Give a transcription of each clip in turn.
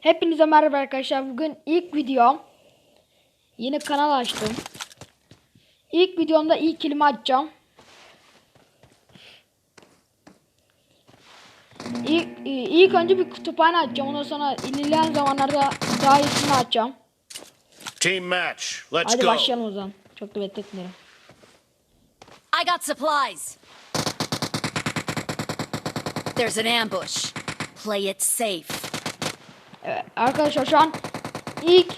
Hepinize merhaba arkadaşlar. Bugün ilk videom. Yeni kanal açtım. İlk videomda ilk kilimi açacağım. İlk, ilk önce bir kütüphane açacağım. Ondan sonra ilerleyen zamanlarda daha iyisini açacağım. Team match. Let's Hadi go. başlayalım o zaman. Çok da bekletmeyelim. I got supplies. There's an ambush. Play it safe. Evet, arkadaşlar şu an ilk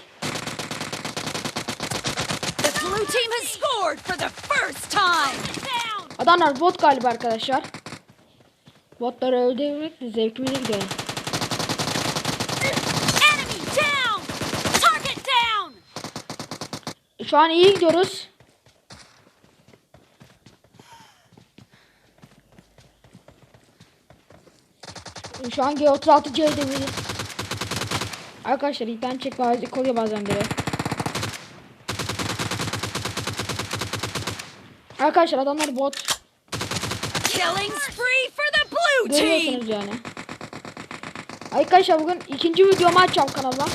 The blue team has scored for the first time. Down. adamlar bot galiba arkadaşlar. Botları öldürmek de zevkimize gidiyor. Enemy down. Target down. Şu an iyi gidiyoruz. Şu an G36 C demiri. Arkadaşlar internet çekme azıcık oluyor bazen böyle. Arkadaşlar adamlar bot. Killing spree for the blue team. Yani. Arkadaşlar bugün ikinci videomu açacağım kanalda.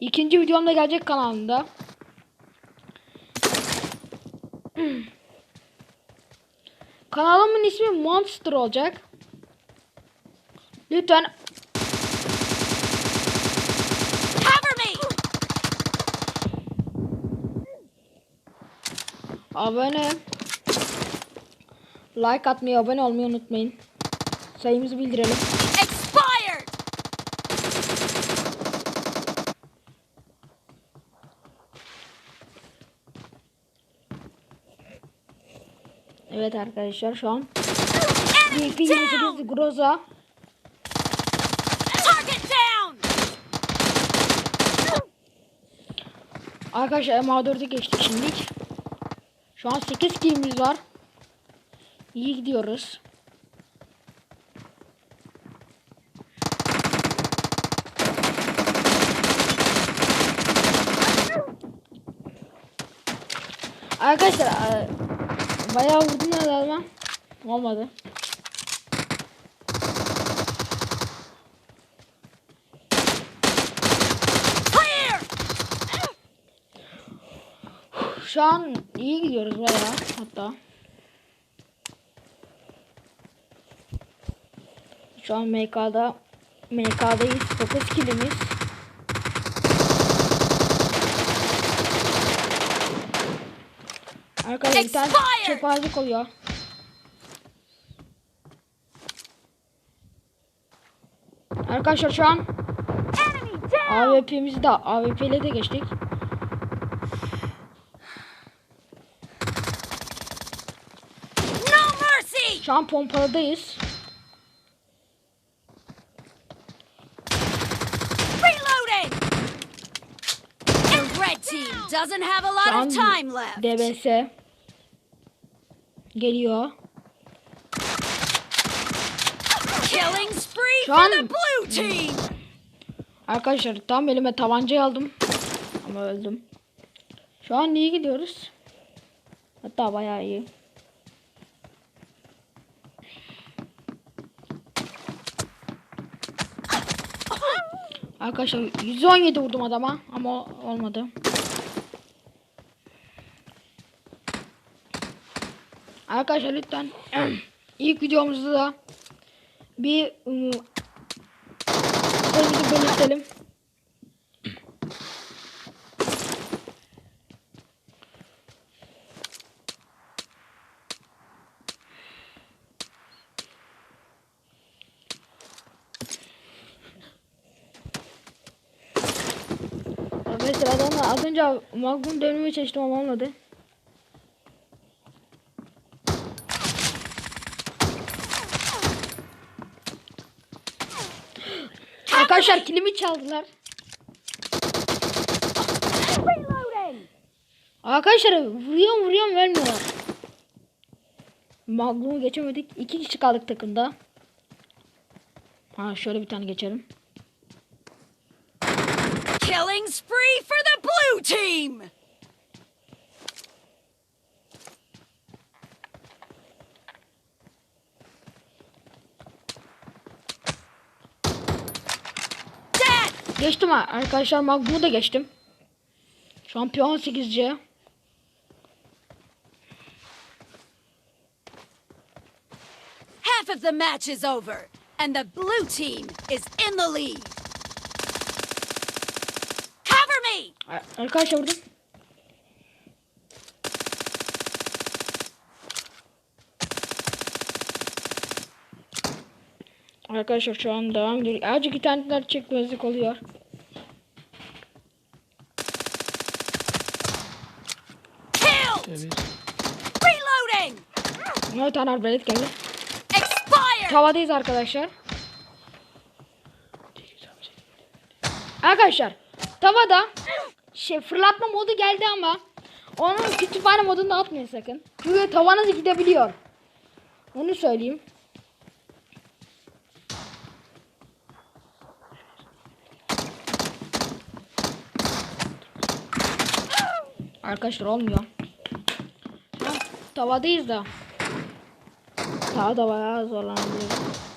İkinci videom da gelecek kanalımda. Kanalımın ismi Monster olacak. Lütfen abone like atmayı, abone olmayı unutmayın. Sayımızı bildirelim. Expired. Evet arkadaşlar şu an BP down. 28 Groza. Arkadaşlar MA4'e geçtik şimdilik. Şu an 8 kilimiz var. İyi gidiyoruz. Arkadaşlar e, bayağı vurdum herhalde ama olmadı. Şu an iyi gidiyoruz bayağı hatta. Şu an MK'da MK'dayız 9 kilimiz. Arkadaşlar bir tane çöpazlık oluyor. Arkadaşlar şu an. AWP'mizi de AWP ile de geçtik. Şu an pompaladayız. Reloading! The red team doesn't have a lot of time left. DBS geliyor. Killing spree for the blue team! Arkadaşlar tam elime tabancayı aldım. Ama öldüm. Şu an iyi gidiyoruz. Hatta bayağı iyi. Arkadaşlar 117 vurdum adama ama olmadı. Arkadaşlar lütfen ilk videomuzda da bir Önümüzü belirtelim. Arkadaşlar adamla az önce Magnum dönmeye çalıştım ama olmadı. Arkadaşlar kilimi çaldılar. Arkadaşlar vuruyorum vuruyorum ölmüyorlar. Magnum'u geçemedik. İki kişi kaldık takımda. Ha şöyle bir tane geçelim. Killing spree for the blue team! Geçtim ha- arkadaşlar Magnum'u da geçtim. Şampiyon 8C. Half of the match is over, and the blue team is in the lead. Arkadaşlar vurdum. Arkadaşlar şu an devam ediyor. Azıcık internetler çekmezlik oluyor. Evet. Reloading! Bir tane arbelet geldi. Expired! Tavadayız arkadaşlar. Arkadaşlar tavada şey fırlatma modu geldi ama onun kütüphane modunda atmayın sakın. Çünkü tavanız gidebiliyor. Onu söyleyeyim. Arkadaşlar olmuyor. An tavadayız da. Tavada bayağı zorlanabiliyoruz.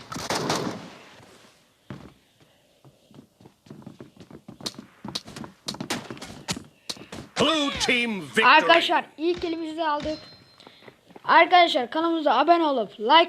Blue team victory. Arkadaşlar ilk elimizi aldık. Arkadaşlar kanalımıza abone olup like